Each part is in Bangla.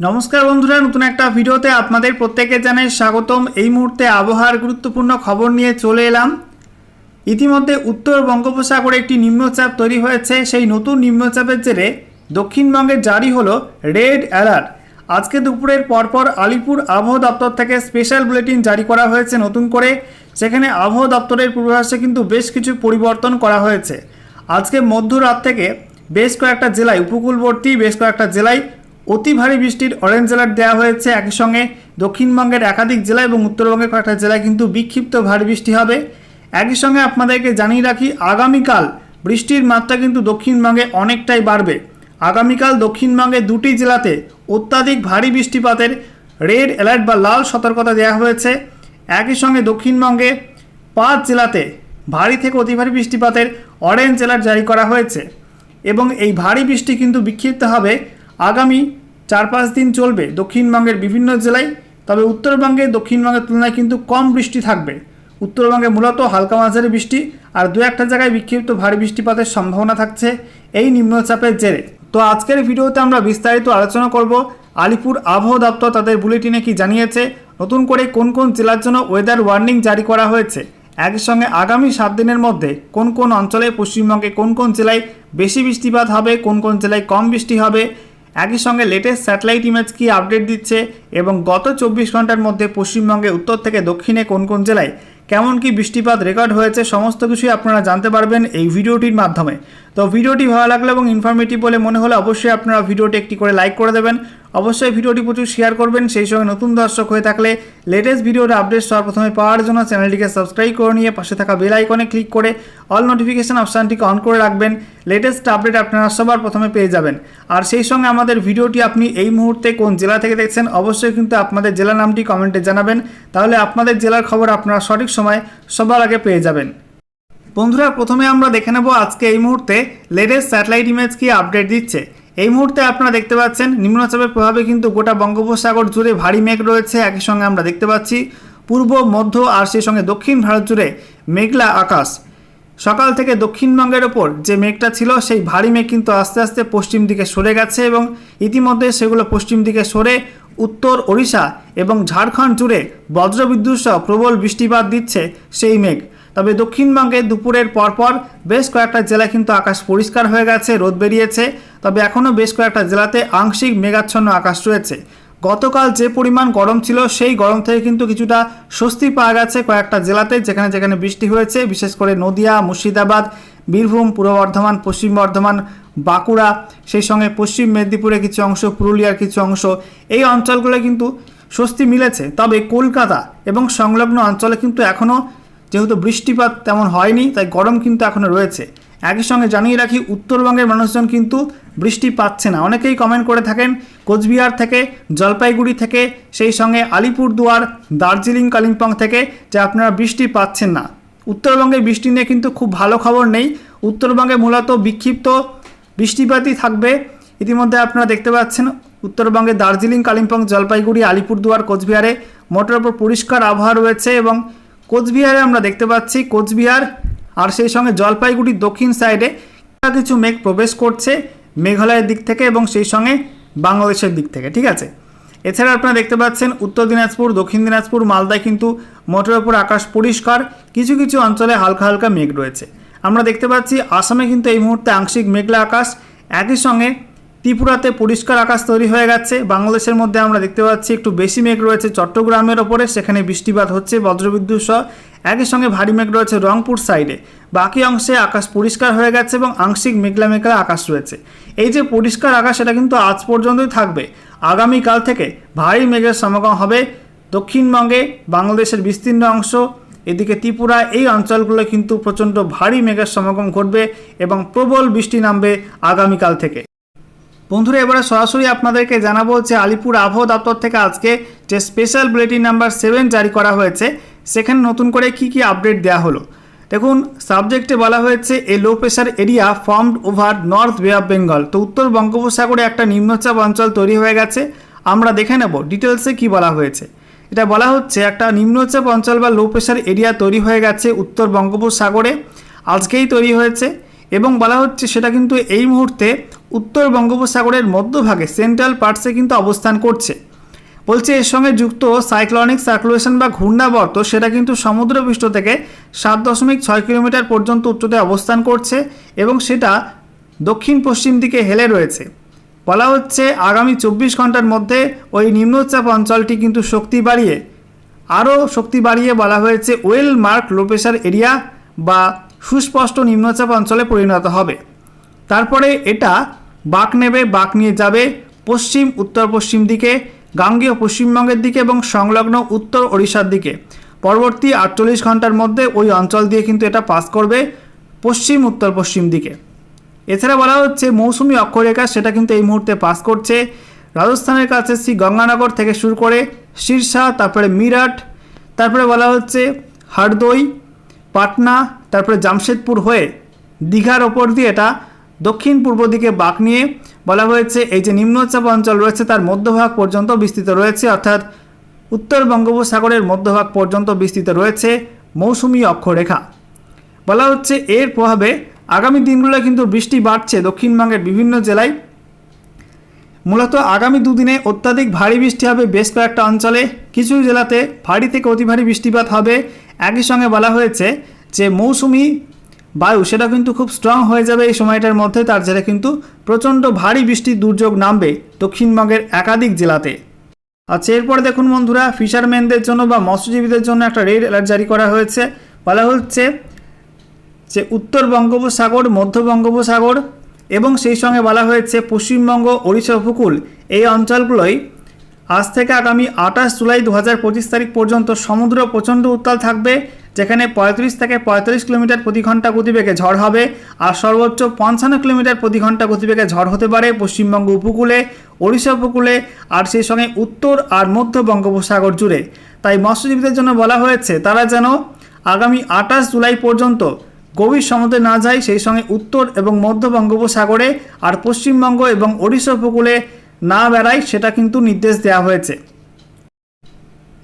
নমস্কার বন্ধুরা, নতুন একটা ভিডিওতে আপনাদের প্রত্যেকে জানাই স্বাগতম। এই মুহূর্তে আবহাওয়ার গুরুত্বপূর্ণ খবর নিয়ে চলে এলাম। ইতিমধ্যে উত্তর বঙ্গোপসাগরে একটি নিম্নচাপ তৈরি হয়েছে। সেই নতুন নিম্নচাপের জেরে দক্ষিণবঙ্গে জারি হলো রেড অ্যালার্ট। আজকে দুপুরের পরপর আলিপুর আবহাওয়া দপ্তর থেকে স্পেশাল বুলেটিন জারি করা হয়েছে নতুন করে। সেখানে আবহাওয়া দপ্তরের পূর্বাভাসে কিন্তু বেশ কিছু পরিবর্তন করা হয়েছে। আজকে মধ্যরাত থেকে বেশ কয়েকটা জেলায়, উপকূলবর্তী বেশ কয়েকটা জেলায় অতি ভারী বৃষ্টির অরেঞ্জ অ্যালার্ট দেওয়া হয়েছে। একই সঙ্গে দক্ষিণবঙ্গের একাধিক জেলা এবং উত্তরবঙ্গের কয়েকটা জেলায় কিন্তু বিক্ষিপ্ত ভারী বৃষ্টি হবে। একই সঙ্গে আপনাদেরকে জানিয়ে রাখি, আগামীকাল বৃষ্টির মাত্রা কিন্তু দক্ষিণবঙ্গে অনেকটাই বাড়বে। আগামীকাল দক্ষিণবঙ্গে দুটি জেলাতে অত্যাধিক ভারী বৃষ্টিপাতের রেড অ্যালার্ট বা লাল সতর্কতা দেওয়া হয়েছে। একই সঙ্গে দক্ষিণবঙ্গে পাঁচ জেলাতে ভারী থেকে অতি ভারী বৃষ্টিপাতের অরেঞ্জ অ্যালার্ট জারি করা হয়েছে। এবং এই ভারী বৃষ্টি কিন্তু বিক্ষিপ্ত হবে। আগামী চার পাঁচ দিন চলবে দক্ষিণবঙ্গের বিভিন্ন জেলায়, তবে উত্তরবঙ্গে দক্ষিণবঙ্গের তুলনায় কিন্তু কম বৃষ্টি থাকবে। উত্তরবঙ্গে মূলত হালকা মাঝারি বৃষ্টি আর দু একটা জায়গায় বিক্ষিপ্ত ভারী বৃষ্টিপাতের সম্ভাবনা থাকছে এই নিম্নচাপের জেরে। তো আজকের ভিডিওতে আমরা বিস্তারিত আলোচনা করব আলিপুর আবহাওয়া দপ্তর তাদের বুলেটিনে কি জানিয়েছে, নতুন করে কোন কোন জেলার জন্য ওয়েদার ওয়ার্নিং জারি করা হয়েছে, একই সঙ্গে আগামী সাত দিনের মধ্যে কোন কোন অঞ্চলে পশ্চিমবঙ্গে কোন কোন জেলায় বেশি বৃষ্টিপাত হবে, কোন কোন জেলায় কম বৃষ্টি হবে একই সঙ্গে লেটেস্ট স্যাটেলাইট ইমেজ কি আপডেট দিচ্ছে এবং গত চব্বিশ ঘণ্টার মধ্যে পশ্চিমবঙ্গে, উত্তর থেকে দক্ষিণে কোন কোন জেলায় কেমন কি বৃষ্টিপাত রেকর্ড হয়েছে সমস্ত কিছুই আপনারা জানতে পারবেন এই ভিডিওটির মাধ্যমে। তো ভিডিওটি ভালো লাগল এবং ইনফরমেটিভ বলে মনে হলে অবশ্যই আপনারা ভিডিওটি একটি করে লাইক করে দেবেন। অবশ্যই ভিডিওটি প্রচুর শেয়ার করবেন। সেই সঙ্গে নতুন দর্শক হয়ে থাকলে লেটেস্ট ভিডিওর আপডেট সবার প্রথমে পাওয়ার জন্য চ্যানেলটিকে সাবস্ক্রাইব করে নিয়ে পাশে থাকা বেল আইকনে ক্লিক করে অল নোটিফিকেশন অপশানটিকে অন করে রাখবেন। লেটেস্ট আপডেট আপনারা সবার প্রথমে পেয়ে যাবেন। আর সেই সঙ্গে আমাদের ভিডিওটি আপনি এই মুহূর্তে কোন জেলা থেকে দেখছেন অবশ্যই কিন্তু আপনাদের জেলা নামটি কমেন্টে জানাবেন। তাহলে আপনাদের জেলার খবর আপনারা সঠিক সময় সবার আগে পেয়ে যাবেন। বন্ধুরা, প্রথমে আমরা দেখে নেব আজকে এই মুহূর্তে লেটেস্ট স্যাটেলাইট ইমেজ কি আপডেট দিচ্ছে। এই মুহূর্তে আপনারা দেখতে পাচ্ছেন, নিম্নচাপের প্রভাবে কিন্তু গোটা বঙ্গোপসাগর জুড়ে ভারী মেঘ রয়েছে। একই সঙ্গে আমরা দেখতে পাচ্ছি, পূর্ব, মধ্য আর সেই সঙ্গে দক্ষিণ ভারত জুড়ে মেঘলা আকাশ। সকাল থেকে দক্ষিণবঙ্গের ওপর যে মেঘটা ছিল, সেই ভারী মেঘ কিন্তু আস্তে আস্তে পশ্চিম দিকে সরে গেছে এবং ইতিমধ্যে সেগুলো পশ্চিম দিকে সরে উত্তর ওড়িশা এবং ঝাড়খণ্ড জুড়ে বজ্রবিদ্যুৎ সহ প্রবল বৃষ্টিপাত দিচ্ছে সেই মেঘ। তবে দক্ষিণবঙ্গে দুপুরের পরপর বেশ কয়েকটা জেলায় কিন্তু আকাশ পরিষ্কার হয়ে গেছে, রোদ বেরিয়েছে। তবে এখনও বেশ কয়েকটা জেলাতে আংশিক মেঘাচ্ছন্ন আকাশ রয়েছে। গতকাল যে পরিমাণ গরম ছিল, সেই গরম থেকে কিন্তু কিছুটা স্বস্তি পাওয়া গেছে কয়েকটা জেলাতে, যেখানে যেখানে বৃষ্টি হয়েছে। বিশেষ করে নদিয়া, মুর্শিদাবাদ, বীরভূম, পূর্ব বর্ধমান, পশ্চিম বর্ধমান, বাঁকুড়া, সেই সঙ্গে পশ্চিম মেদিনীপুরের কিছু অংশ, পুরুলিয়ার কিছু অংশ, এই অঞ্চলগুলো কিন্তু স্বস্তি মিলেছে। তবে কলকাতা এবং সংলগ্ন অঞ্চলে কিন্তু এখনও যেহেতু বৃষ্টিপাত তেমন হয়নি, তাই গরম কিন্তু এখনও রয়েছে। একই সঙ্গে জানিয়ে রাখি, উত্তরবঙ্গের মানুষজন কিন্তু বৃষ্টি পাচ্ছে না। অনেকেই কমেন্ট করে থাকেন, কোচবিহার থেকে, জলপাইগুড়ি থেকে, সেই সঙ্গে আলিপুরদুয়ার, দার্জিলিং, কালিম্পং থেকে যে আপনারা বৃষ্টি পাচ্ছেন না। উত্তরবঙ্গে বৃষ্টি নিয়ে কিন্তু খুব ভালো খবর নেই। উত্তরবঙ্গে মূলত বিক্ষিপ্ত বৃষ্টিপাতই থাকবে। ইতিমধ্যে আপনারা দেখতে পাচ্ছেন, উত্তরবঙ্গে দার্জিলিং, কালিম্পং, জলপাইগুড়ি, আলিপুরদুয়ার, কোচবিহারে মোটের ওপর পরিষ্কার আবহাওয়া রয়েছে এবং কোচবিহারে আমরা দেখতে পাচ্ছি, কোচবিহার আর সেই সঙ্গে জলপাইগুড়ির দক্ষিণ সাইডে কিছু মেঘ প্রবেশ করছে মেঘালয়ের দিক থেকে এবং সেই সঙ্গে বাংলাদেশের দিক থেকে, ঠিক আছে? এছাড়া আপনারা দেখতে পাচ্ছেন উত্তর দিনাজপুর, দক্ষিণ দিনাজপুর, মালদায় কিন্তু মোটের ওপর আকাশ পরিষ্কার, কিছু কিছু অঞ্চলে হালকা হালকা মেঘ রয়েছে। আমরা দেখতে পাচ্ছি আসামে কিন্তু এই মুহূর্তে আংশিক মেঘলা আকাশ, একই সঙ্গে ত্রিপুরাতে পরিষ্কার আকাশ তৈরি হয়ে গেছে। বাংলাদেশের মধ্যে আমরা দেখতে পাচ্ছি একটু বেশি মেঘ রয়েছে চট্টগ্রামের ওপরে, সেখানে বৃষ্টিপাত হচ্ছে, বজ্রবিদ্যুৎ সহ একই সঙ্গে ভারী মেঘ রয়েছে রংপুর সাইডে। বাকি অংশে আকাশ পরিষ্কার হয়ে গেছে এবং আংশিক মেঘলা মেঘলা আকাশ রয়েছে। এই যে পরিষ্কার আকাশ এটা কিন্তু আজ পর্যন্তই থাকবে। আগামীকাল থেকে ভারী মেঘের সমাগম হবে দক্ষিণবঙ্গে, বাংলাদেশের বিস্তীর্ণ অংশ। এদিকে ত্রিপুরা, এই অঞ্চলগুলো কিন্তু প্রচণ্ড ভারী মেঘের সমাগম ঘটবে এবং প্রবল বৃষ্টি নামবে আগামীকাল থেকে। বন্ধুরা, এবারে সরাসরি আপনাদেরকে জানাব যে আলিপুর আবহাওয়া দপ্তর থেকে আজকে যে স্পেশাল বুলেটিন নাম্বার সেভেন জারি করা হয়েছে, সেখানে নতুন করে কি কি আপডেট দেওয়া হলো? দেখুন সাবজেক্টে বলা হয়েছে, a low pressure area formed over north bay of Bengal তো উত্তর বঙ্গোপসাগরে একটা নিম্নচাপ অঞ্চল তৈরি হয়ে গেছে। আমরা দেখে নেব ডিটেলসে কি বলা হয়েছে। এটা বলা হচ্ছে, একটা নিম্নচাপ অঞ্চল বা লো প্রেশার এরিয়া তৈরি হয়ে গেছে উত্তর বঙ্গোপসাগরে। আজকেই তৈরি হয়েছে এবং বলা হচ্ছে, সেটা কিন্তু এই মুহূর্তে উত্তর বঙ্গোপসাগরের মধ্যভাগে সেন্ট্রাল পার্টসে কিন্তু অবস্থান করছে। বলছে, এর সঙ্গে যুক্ত সাইক্লনিক সার্কুলেশন বা ঘূর্ণাবর্ত, সেটা কিন্তু সমুদ্রপৃষ্ঠ থেকে সাত দশমিক ছয় কিলোমিটার পর্যন্ত উচ্চতায় অবস্থান করছে এবং সেটা দক্ষিণ পশ্চিম দিকে হেলে রয়েছে। বলা হচ্ছে, আগামী চব্বিশ ঘণ্টার মধ্যে ওই নিম্নচাপ অঞ্চলটি কিন্তু শক্তি বাড়িয়ে, আরও শক্তি বাড়িয়ে বলা হয়েছে, well marked low pressure area বা সুস্পষ্ট নিম্নচাপ অঞ্চলে পরিণত হবে। তারপরে এটা বাঁক নেবে, বাঁক নিয়ে যাবে পশ্চিম, উত্তর পশ্চিম দিকে, গাঙ্গেয় পশ্চিমবঙ্গের দিকে এবং সংলগ্ন উত্তর ওড়িশার দিকে। পরবর্তী আটচল্লিশ ঘণ্টার মধ্যে ওই অঞ্চল দিয়ে কিন্তু এটা পাস করবে পশ্চিম, উত্তর পশ্চিম দিকে। এছাড়া বলা হচ্ছে মৌসুমি অক্ষরেখা সেটা কিন্তু এই মুহূর্তে পাস করছে। রাজস্থানের কাছে শ্রী গঙ্গানগর থেকে শুরু করে শীর্ষা তারপরে মিরাট, তারপরে বলা হচ্ছে হারদই, পাটনা, তারপরে জামশেদপুর হয়ে দীঘার ওপর দিয়ে এটা দক্ষিণ পূর্ব দিকে বাঁক নিয়ে বলা হয়েছে, এই যে নিম্নচাপ অঞ্চল রয়েছে তার মধ্যভাগ পর্যন্ত বিস্তৃত রয়েছে, অর্থাৎ উত্তর বঙ্গোপসাগরের মধ্যভাগ পর্যন্ত বিস্তৃত রয়েছে মৌসুমি অক্ষরেখা। বলা হচ্ছে, এর প্রভাবে আগামী দিনগুলো কিন্তু বৃষ্টি বাড়ছে দক্ষিণবঙ্গের বিভিন্ন জেলায়। মূলত আগামী দুদিনে অত্যাধিক ভারী বৃষ্টি হবে বেশ কয়েকটা অঞ্চলে। কিছু জেলাতে ভারী থেকে অতি ভারী বৃষ্টিপাত হবে। একই সঙ্গে বলা হয়েছে যে মৌসুমি বায়ু, সেটা কিন্তু খুব স্ট্রং হয়ে যাবে এই সময়টার মধ্যে, তার জেরে কিন্তু প্রচণ্ড ভারী বৃষ্টির দুর্যোগ নামবে দক্ষিণবঙ্গের একাধিক জেলাতে। আচ্ছা এরপর দেখুন বন্ধুরা ফিশারম্যানদের জন্য বা মৎস্যজীবীদের জন্য একটা রেড অ্যালার্ট জারি করা হয়েছে। বলা হচ্ছে যে উত্তর বঙ্গোপসাগর, মধ্য বঙ্গোপসাগর এবং সেই সঙ্গে বলা হয়েছে পশ্চিমবঙ্গ, ওড়িশা উপকূল। এই অঞ্চলগুলোই আজ থেকে আগামী আঠাশ জুলাই দু হাজার পঁচিশ তারিখ পর্যন্ত সমুদ্র প্রচণ্ড উত্তাল থাকবে। যেখানে পঁয়ত্রিশ থেকে পঁয়তাল্লিশ কিলোমিটার প্রতি ঘণ্টা গতিবেগে ঝড় হবে, আর সর্বোচ্চ পঞ্চান্ন কিলোমিটার প্রতি ঘণ্টা গতিবেগে ঝড় হতে পারে পশ্চিমবঙ্গ উপকূলে, ওড়িশা উপকূলে, আর সেই সঙ্গে উত্তর আর মধ্য বঙ্গোপসাগর জুড়ে। তাই মৎস্যজীবীদের জন্য বলা হয়েছে, তারা যেন আগামী আঠাশ জুলাই পর্যন্ত গভীর সমুদ্রে না যায়, সেই সঙ্গে উত্তর এবং মধ্য বঙ্গোপসাগরে আর পশ্চিমবঙ্গ এবং ওড়িশা উপকূলে না বেড়ায়, সেটা কিন্তু নির্দেশ দেওয়া হয়েছে।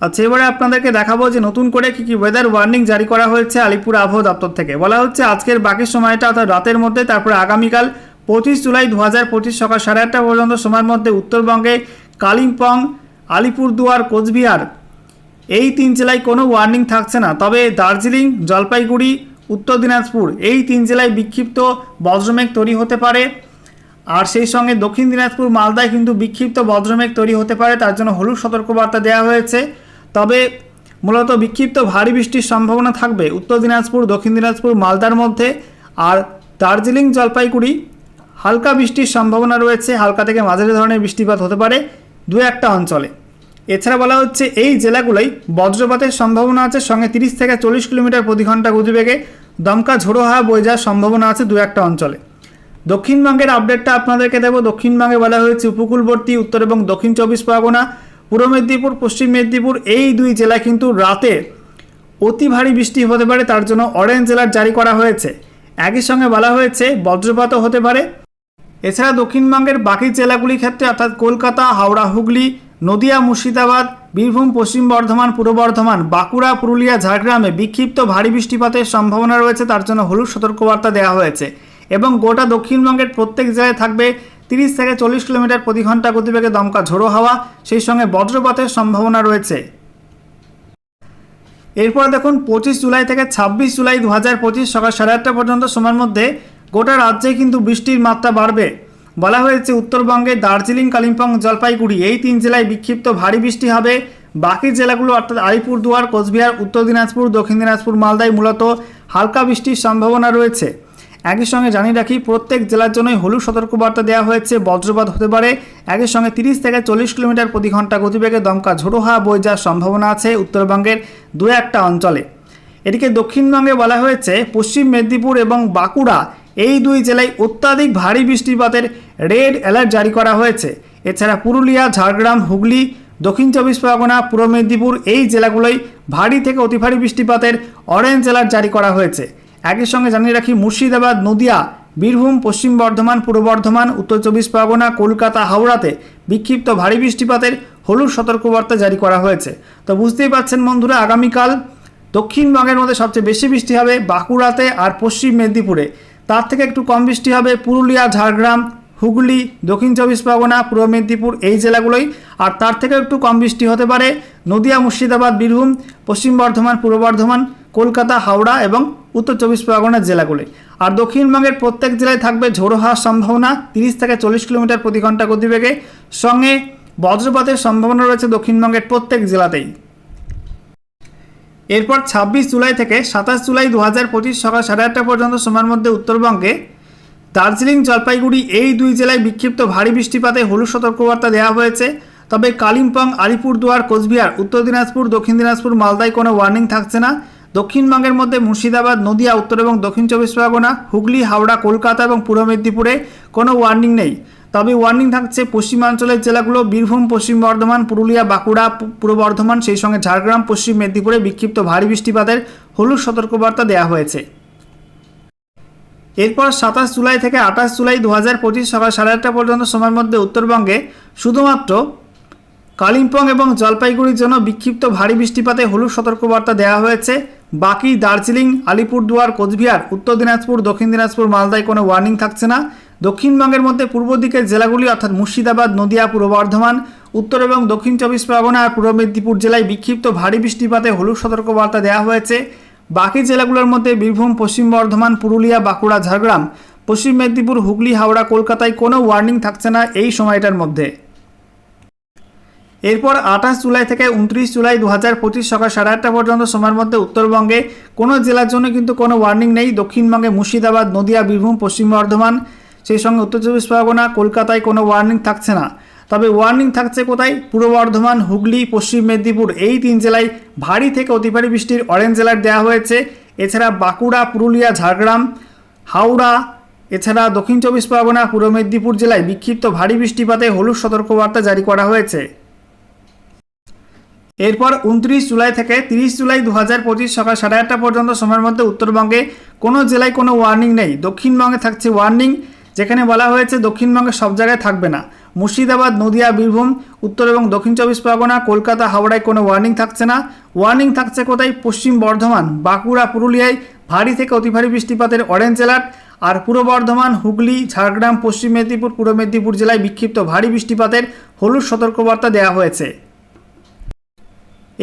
আচ্ছা এবারে আপনাদেরকে দেখাবো যে নতুন করে কী কী ওয়েদার ওয়ার্নিং জারি করা হয়েছে আলিপুর আবহাওয়া দপ্তর থেকে। বলা হচ্ছে আজকের বাকি সময়টা অর্থাৎ রাতের মধ্যে, তারপরে আগামীকাল পঁচিশ জুলাই দু হাজার পঁচিশ সকাল সাড়ে আটটা পর্যন্ত সময়ের মধ্যে উত্তরবঙ্গে, কালিম্পং, আলিপুরদুয়ার, কোচবিহার, এই তিন জেলায় কোনো ওয়ার্নিং থাকছে না। তবে দার্জিলিং, জলপাইগুড়ি, উত্তর দিনাজপুর, এই তিন জেলায় বিক্ষিপ্ত বজ্রমেঘ তৈরি হতে পারে। আর সেই সঙ্গে দক্ষিণ দিনাজপুর, মালদায় কিন্তু বিক্ষিপ্ত বজ্রমেঘ তৈরি হতে পারে। তার জন্য হলুদ সতর্কবার্তা দেওয়া হয়েছে। তবে মূলত বিক্ষিপ্ত ভারী বৃষ্টির সম্ভাবনা থাকবে উত্তর দিনাজপুর, দক্ষিণ দিনাজপুর, মালদার মধ্যে আর দার্জিলিং, জলপাইগুড়ি। হালকা বৃষ্টির সম্ভাবনা রয়েছে, হালকা থেকে মাঝারি ধরনের বৃষ্টিপাত হতে পারে দু একটা অঞ্চলে। এছাড়া বলা হচ্ছে এই জেলাগুলোই বজ্রপাতের সম্ভাবনা আছে, সঙ্গে তিরিশ থেকে চল্লিশ কিলোমিটার প্রতি ঘণ্টা গতিবেগে দমকা ঝোড়ো হাওয়া বয়ে যাওয়ার সম্ভাবনা আছে দু একটা অঞ্চলে। দক্ষিণবঙ্গের আপডেটটা আপনাদেরকে দেবো। দক্ষিণবঙ্গে বলা হয়েছে উপকূলবর্তী, উত্তর এবং দক্ষিণ চব্বিশ পরগনা। পূর্ব মেদিনীপুর, পশ্চিম মেদিনীপুর, এই দুই জেলায় কিন্তু রাতে অতি ভারী বৃষ্টি হতে পারে, তার জন্য অরেঞ্জ জেলার জারি করা হয়েছে। একই সঙ্গে বলা হয়েছে, বজ্রপাতও হতে পারে। এছাড়া দক্ষিণবঙ্গের বাকি জেলাগুলির ক্ষেত্রে, অর্থাৎ কলকাতা, হাওড়া, হুগলি, নদিয়া, মুর্শিদাবাদ, বীরভূম, পশ্চিম বর্ধমান, পূর্ব বর্ধমান, বাঁকুড়া, পুরুলিয়া, ঝাড়গ্রামে বিক্ষিপ্ত ভারী বৃষ্টিপাতের সম্ভাবনা রয়েছে, তার জন্য হলুদ সতর্কবার্তা দেওয়া হয়েছে। এবং গোটা দক্ষিণবঙ্গের প্রত্যেক জেলায় থাকবে তিরিশ থেকে চল্লিশ কিলোমিটার প্রতি ঘণ্টা গতিবেগে দমকা ঝোড়ো হাওয়া, সেই সঙ্গে বজ্রপাতের সম্ভাবনা রয়েছে। এরপর দেখুন, পঁচিশ জুলাই থেকে ছাব্বিশ জুলাই দু হাজার পঁচিশ সকাল সাড়ে আটটা পর্যন্ত সময়ের মধ্যে গোটা রাজ্যে কিন্তু বৃষ্টির মাত্রা বাড়বে। বলা হয়েছে, উত্তরবঙ্গে দার্জিলিং, কালিম্পং, জলপাইগুড়ি এই তিন জেলায় বিক্ষিপ্ত ভারী বৃষ্টি হবে। বাকি জেলাগুলো অর্থাৎ আলিপুরদুয়ার, কোচবিহার, উত্তর দিনাজপুর, দক্ষিণ দিনাজপুর, মালদায় মূলত হালকা বৃষ্টির সম্ভাবনা রয়েছে। একই সঙ্গে জানিয়ে রাখি, প্রত্যেক জেলার জন্যই হলুদ সতর্কবার্তা দেওয়া হয়েছে। বজ্রপাত হতে পারে। একই সঙ্গে তিরিশ থেকে চল্লিশ কিলোমিটার প্রতি ঘণ্টা গতিবেগে দমকা ঝোড়ো হাওয়া বয়ে যাওয়ার সম্ভাবনা আছে উত্তরবঙ্গের দু একটা অঞ্চলে। এদিকে দক্ষিণবঙ্গে বলা হয়েছে, পশ্চিম মেদিনীপুর এবং বাঁকুড়া এই দুই জেলায় অত্যাধিক ভারী বৃষ্টিপাতের রেড অ্যালার্ট জারি করা হয়েছে। এছাড়া পুরুলিয়া, ঝাড়গ্রাম, হুগলি, দক্ষিণ চব্বিশ পরগনা, পূর্ব মেদিনীপুর এই জেলাগুলোই ভারী থেকে অতি ভারী বৃষ্টিপাতের অরেঞ্জ অ্যালার্ট জারি করা হয়েছে। একই সঙ্গে জানিয়ে রাখি, মুর্শিদাবাদ, নদিয়া, বীরভূম, পশ্চিম বর্ধমান, পূর্ব বর্ধমান, উত্তর চব্বিশ পরগনা, কলকাতা, হাওড়াতে বিক্ষিপ্ত ভারী বৃষ্টিপাতের হলুদ সতর্কবার্তা জারি করা হয়েছে। তো বুঝতেই পারছেন বন্ধুরা, আগামীকাল দক্ষিণবঙ্গের মধ্যে সবচেয়ে বেশি বৃষ্টি হবে বাঁকুড়াতে আর পশ্চিম মেদিনীপুরে। তার থেকে একটু কম বৃষ্টি হবে পুরুলিয়া, ঝাড়গ্রাম, হুগলি, দক্ষিণ চব্বিশ পরগনা, পূর্ব মেদিনীপুর এই জেলাগুলোই। আর তার থেকে একটু কম বৃষ্টি হতে পারে নদিয়া, মুর্শিদাবাদ, বীরভূম, পশ্চিম বর্ধমান, পূর্ব বর্ধমান, কলকাতা, হাওড়া এবং উত্তর চব্বিশ পরগনার জেলাগুলি। আর দক্ষিণবঙ্গের প্রত্যেক জেলায় থাকবে ঝোড়ো হওয়ার সম্ভাবনা, তিরিশ থেকে চল্লিশ কিলোমিটার প্রতি ঘণ্টা গতিবেগে। সঙ্গে বজ্রপাতের সম্ভাবনা রয়েছে দক্ষিণবঙ্গের প্রত্যেক জেলাতেই। এরপর ছাব্বিশ জুলাই থেকে সাতাশ জুলাই দু হাজার পঁচিশ সকাল সাড়ে আটটা পর্যন্ত সময়ের মধ্যে উত্তরবঙ্গে দার্জিলিং, জলপাইগুড়ি এই দুই জেলায় বিক্ষিপ্ত ভারী বৃষ্টিপাতে হলুদ সতর্কবার্তা দেওয়া হয়েছে। তবে কালিম্পং, আলিপুরদুয়ার, কোচবিহার, উত্তর দিনাজপুর, দক্ষিণ দিনাজপুর, মালদায় কোনো ওয়ার্নিং থাকছে না। দক্ষিণবঙ্গের মধ্যে মুর্শিদাবাদ, নদিয়া, উত্তর এবং দক্ষিণ চব্বিশ পরগনা, হুগলি, হাওড়া, কলকাতা এবং পূর্ব মেদিনীপুরে কোনো ওয়ার্নিং নেই। তবে ওয়ার্নিং থাকছে পশ্চিমাঞ্চলের জেলাগুলো, বীরভূম, পশ্চিম বর্ধমান, পুরুলিয়া, বাঁকুড়া পূর্ব বর্ধমান, সেই সঙ্গে ঝাড়গ্রাম, পশ্চিম মেদিনীপুরে বিক্ষিপ্ত ভারী বৃষ্টিপাতের হলুদ সতর্কবার্তা দেওয়া হয়েছে। এরপর সাতাশ জুলাই থেকে আঠাশ জুলাই দু হাজার পঁচিশ সকাল সাড়ে আটটা পর্যন্ত সময়ের মধ্যে উত্তরবঙ্গে শুধুমাত্র কালিম্পং এবং জলপাইগুড়ির জন্য বিক্ষিপ্ত ভারী বৃষ্টিপাতে হলুদ সতর্কবার্তা দেওয়া হয়েছে। বাকি দার্জিলিং, আলিপুরদুয়ার, কোচবিহার, উত্তর দিনাজপুর, দক্ষিণ দিনাজপুর, মালদায় কোনো ওয়ার্নিং থাকছে না। দক্ষিণবঙ্গের মধ্যে পূর্ব দিকের জেলাগুলি অর্থাৎ মুর্শিদাবাদ, নদিয়া, পূর্ব বর্ধমান, উত্তর এবং দক্ষিণ চব্বিশ পরগনা আর পূর্ব মেদিনীপুর জেলায় বিক্ষিপ্ত ভারী বৃষ্টিপাতে হলুদ সতর্কবার্তা দেওয়া হয়েছে। বাকি জেলাগুলোর মধ্যে বীরভূম, পশ্চিম বর্ধমান, পুরুলিয়া, বাঁকুড়া, ঝাড়গ্রাম, পশ্চিম মেদিনীপুর, হুগলি, হাওড়া, কলকাতায় কোনো ওয়ার্নিং থাকছে না এই সময়টার মধ্যে। এরপর আঠাশ জুলাই থেকে উনত্রিশ জুলাই দু হাজার পঁচিশ সকাল সাড়ে আটটা পর্যন্ত সময়ের মধ্যে উত্তরবঙ্গে কোনো জেলার জন্য কিন্তু কোনো ওয়ার্নিং নেই। দক্ষিণবঙ্গে মুর্শিদাবাদ, নদিয়া, বীরভূম, পশ্চিম বর্ধমান, সেই সঙ্গে উত্তর চব্বিশ পরগনা, কলকাতায় কোনো ওয়ার্নিং থাকছে না। তবে ওয়ার্নিং থাকছে কোথায়? পূর্ব বর্ধমান, হুগলি, পশ্চিম মেদিনীপুর এই তিন জেলায় ভারী থেকে অতি ভারী বৃষ্টির অরেঞ্জ অ্যালার্ট দেওয়া হয়েছে। এছাড়া বাঁকুড়া, পুরুলিয়া, ঝাড়গ্রাম, হাওড়া, এছাড়া দক্ষিণ চব্বিশ পরগনা, পূর্ব মেদিনীপুর জেলায় বিক্ষিপ্ত ভারী বৃষ্টিপাতে হলুদ সতর্কবার্তা জারি করা হয়েছে। এরপর উনত্রিশ জুলাই থেকে তিরিশ জুলাই দু হাজার পঁচিশ সকাল সাড়ে আটটা পর্যন্ত সময়ের মধ্যে উত্তরবঙ্গে কোনো জেলায় কোনো ওয়ার্নিং নেই। দক্ষিণবঙ্গে থাকছে ওয়ার্নিং, যেখানে বলা হয়েছে দক্ষিণবঙ্গে সব জায়গায় থাকবে না। মুর্শিদাবাদ, নদিয়া, বীরভূম, উত্তর এবং দক্ষিণ চব্বিশ পরগনা, কলকাতা, হাওড়ায় কোনো ওয়ার্নিং থাকছে না। ওয়ার্নিং থাকছে কোথায়? পশ্চিম বর্ধমান, বাঁকুড়া, পুরুলিয়ায় ভারী থেকে অতি ভারী বৃষ্টিপাতের অরেঞ্জ অ্যালার্ট আর পূর্ব বর্ধমান, হুগলি, ঝাড়গ্রাম, পশ্চিম মেদিনীপুর, পূর্ব মেদিনীপুর জেলায় বিক্ষিপ্ত ভারী বৃষ্টিপাতের হলুদ সতর্কবার্তা দেওয়া হয়েছে।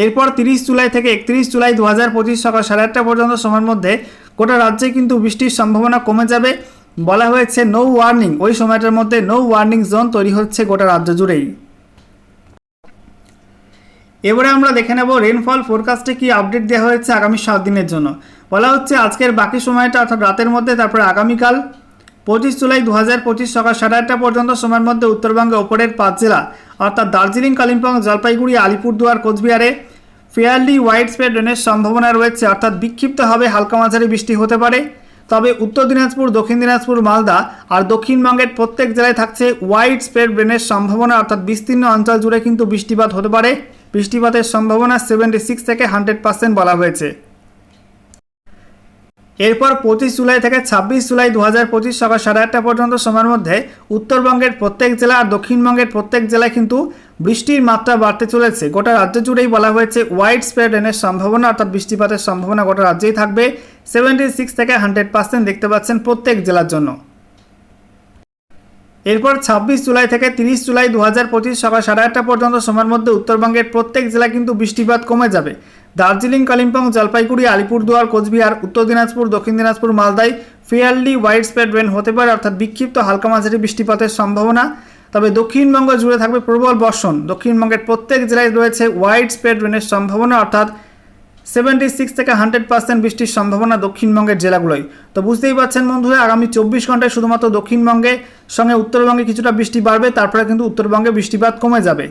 এরপর তিরিশ জুলাই থেকে একত্রিশ জুলাই দু হাজার পঁচিশ সকাল সাড়ে আটটা পর্যন্ত সময়ের মধ্যে গোটা রাজ্যে কিন্তু বৃষ্টির সম্ভাবনা কমে যাবে। বলা হয়েছে, নো ওয়ার্নিং ওই সময়টার মধ্যে নো ওয়ার্নিং জোন তৈরি হচ্ছে গোটা রাজ্য জুড়েই। এবারে আমরা দেখে নেব রেনফল ফোরকাস্টে কি আপডেট দেওয়া হয়েছে আগামী সাত দিনের জন্য। বলা হচ্ছে, আজকের বাকি সময়টা অর্থাৎ রাতের মধ্যে, তারপরে আগামীকাল পঁচিশ জুলাই দু হাজার পঁচিশ সকাল সাড়ে আটটা পর্যন্ত সময়ের মধ্যে উত্তরবঙ্গে ওপরের পাঁচ জেলা, অর্থাৎ দার্জিলিং, কালিম্পং, জলপাইগুড়ি, আলিপুরদুয়ার, কোচবিহারে ফেয়ারলি ওয়াইড স্প্রেড রেনের সম্ভাবনা রয়েছে, অর্থাৎ বিক্ষিপ্তভাবে হালকা মাঝারি বৃষ্টি হতে পারে। তবে উত্তর দিনাজপুর, দক্ষিণ দিনাজপুর, মালদা আর দক্ষিণবঙ্গের প্রত্যেক জেলায় থাকছে ওয়াইড স্প্রেড রেনের সম্ভাবনা, অর্থাৎ বিস্তীর্ণ অঞ্চল জুড়ে কিন্তু বৃষ্টিপাত হতে পারে। বৃষ্টিপাতের সম্ভাবনা সেভেন্টি সিক্স থেকে হান্ড্রেড পার্সেন্ট বলা হয়েছে। এরপর পঁচিশ জুলাই থেকে ছাব্বিশ জুলাই দু হাজার পঁচিশ সকাল সাড়ে আটটা পর্যন্ত সময়ের মধ্যে উত্তরবঙ্গের প্রত্যেক জেলা আর দক্ষিণবঙ্গের প্রত্যেক জেলায় কিন্তু বৃষ্টির মাত্রা বাড়তে চলেছে। গোটা রাজ্য জুড়েই বলা হয়েছে ওয়াইড স্প্রেড রেনের সম্ভাবনা, অর্থাৎ বৃষ্টিপাতের সম্ভাবনা গোটা রাজ্যেই থাকবে। সেভেন্টি সিক্স থেকে হান্ড্রেড পার্সেন্ট দেখতে পাচ্ছেন প্রত্যেক জেলার জন্য। এরপর ছাব্বিশ জুলাই থেকে তিরিশ জুলাই দু হাজার পঁচিশ সকাল সাড়ে আটটা পর্যন্ত সময়ের মধ্যে উত্তরবঙ্গের প্রত্যেক জেলায় কিন্তু বৃষ্টিপাত কমে যাবে। দার্জিলিং, কালিম্পং, জলপাইগুড়ি, আলিপুরদুয়ার, কোচবিহার, উত্তর দিনাজপুর, দক্ষিণ দিনাজপুর মালদায় ফেয়ারলি ওয়াইড স্প্রেড রেন হতে পারে, অর্থাৎ বিক্ষিপ্ত হালকা মাঝারি বৃষ্টিপাতের সম্ভাবনা। তবে দক্ষিণবঙ্গ জুড়ে থাকবে প্রবল বর্ষণ। দক্ষিণবঙ্গের প্রত্যেক জেলায় রয়েছে ওয়াইড স্প্রেড রেনের সম্ভাবনা, অর্থাৎ সেভেন্টি সিক্স থেকে হান্ড্রেড পার্সেন্ট বৃষ্টির সম্ভাবনা দক্ষিণবঙ্গের জেলাগুলোই তো বুঝতেই পারছেন বন্ধুরা, আগামী চব্বিশ ঘন্টায় শুধুমাত্র দক্ষিণবঙ্গে সঙ্গে উত্তরবঙ্গে কিছুটা বৃষ্টি বাড়বে, তারপরে কিন্তু উত্তরবঙ্গে বৃষ্টিপাত কমে যাবে।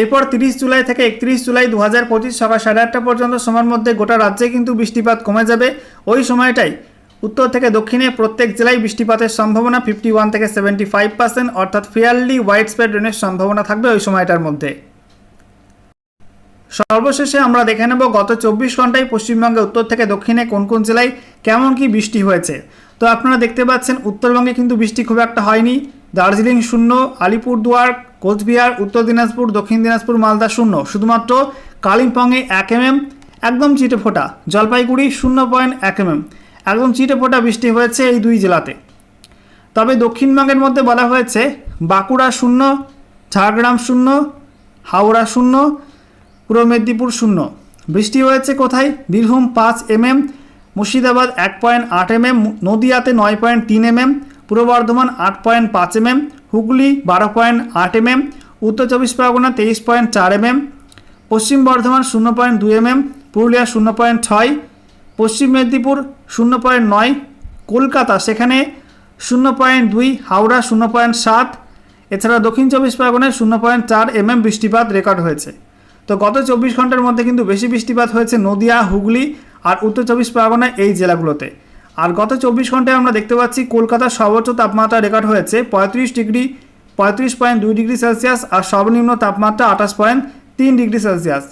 এরপর তিরিশ জুলাই থেকে একত্রিশ জুলাই দু হাজার পঁচিশ সকাল সাড়ে আটটা পর্যন্ত সময়ের মধ্যে গোটা রাজ্যে কিন্তু বৃষ্টিপাত কমে যাবে। ওই সময়টাই উত্তর থেকে দক্ষিণে প্রত্যেক জেলায় বৃষ্টিপাতের সম্ভাবনা ফিফটি ওয়ান থেকে সেভেন্টি ফাইভ পার্সেন্ট অর্থাৎ ফেয়ারলি ওয়াইড স্প্রেড রেনের সম্ভাবনা থাকবে ওই সময়টার মধ্যে। সর্বশেষে আমরা দেখে নেব গত চব্বিশ ঘন্টায় পশ্চিমবঙ্গে উত্তর থেকে দক্ষিণে কোন কোন জেলায় কেমন কি বৃষ্টি হয়েছে। তো আপনারা দেখতে পাচ্ছেন, উত্তরবঙ্গে কিন্তু বৃষ্টি খুব একটা হয়নি। দার্জিলিং শূন্য, আলিপুরদুয়ার, কোচবিহার, উত্তর দিনাজপুর, দক্ষিণ দিনাজপুর, মালদা শূন্য। শুধুমাত্র কালিম্পংয়ে এক এমএম, একদম চিটে ফোটা। জলপাইগুড়ি শূন্য পয়েন্ট এক এমএম, একদম চিটে ফোটা বৃষ্টি হয়েছে এই দুই জেলাতে। তবে দক্ষিণবঙ্গের মধ্যে বলা হয়েছে, বাঁকুড়া শূন্য, ঝাড়গ্রাম শূন্য, হাওড়া শূন্য পূর্ব মেদিনীপুর শূন্য। বৃষ্টি হয়েছে কোথায়? বীরভূম পাঁচ এমএম মুর্শিদাবাদ এক পয়েন্ট আট এমএম, নদিয়াতে নয় পয়েন্ট তিন এমএম, পূর্ব বর্ধমান আট পয়েন্ট পাঁচ এমএম, হুগলি বারো পয়েন্ট আট এমএম, উত্তর চব্বিশ পরগনা তেইশ পয়েন্ট চার এমএম, পশ্চিম বর্ধমান শূন্য পয়েন্ট দুই এমএম, পুরুলিয়া শূন্য পয়েন্ট ছয়, পশ্চিম মেদিনীপুর শূন্য পয়েন্ট নয়, কলকাতা সেখানে শূন্য পয়েন্ট দুই, হাওড়া শূন্য পয়েন্ট সাত, এছাড়া দক্ষিণ চব্বিশ পরগনায় শূন্য পয়েন্ট চার এমএম বৃষ্টিপাত রেকর্ড হয়েছে। তো গত চব্বিশ ঘণ্টার মধ্যে কিন্তু বেশি বৃষ্টিপাত হয়েছে নদিয়া, হুগলি আর উত্তর চব্বিশ পরগনায় এই জেলাগুলোতে। আর গত চব্বিশ ঘন্টায় আমরা দেখতে পাচ্ছি কলকাতার সর্বোচ্চ তাপমাত্রা রেকর্ড হয়েছে পঁয়ত্রিশ ডিগ্রি, পঁয়ত্রিশ পয়েন্ট দুই ডিগ্রি সেলসিয়াস আর সর্বনিম্ন তাপমাত্রা আঠাশ পয়েন্ট তিন ডিগ্রি সেলসিয়াস।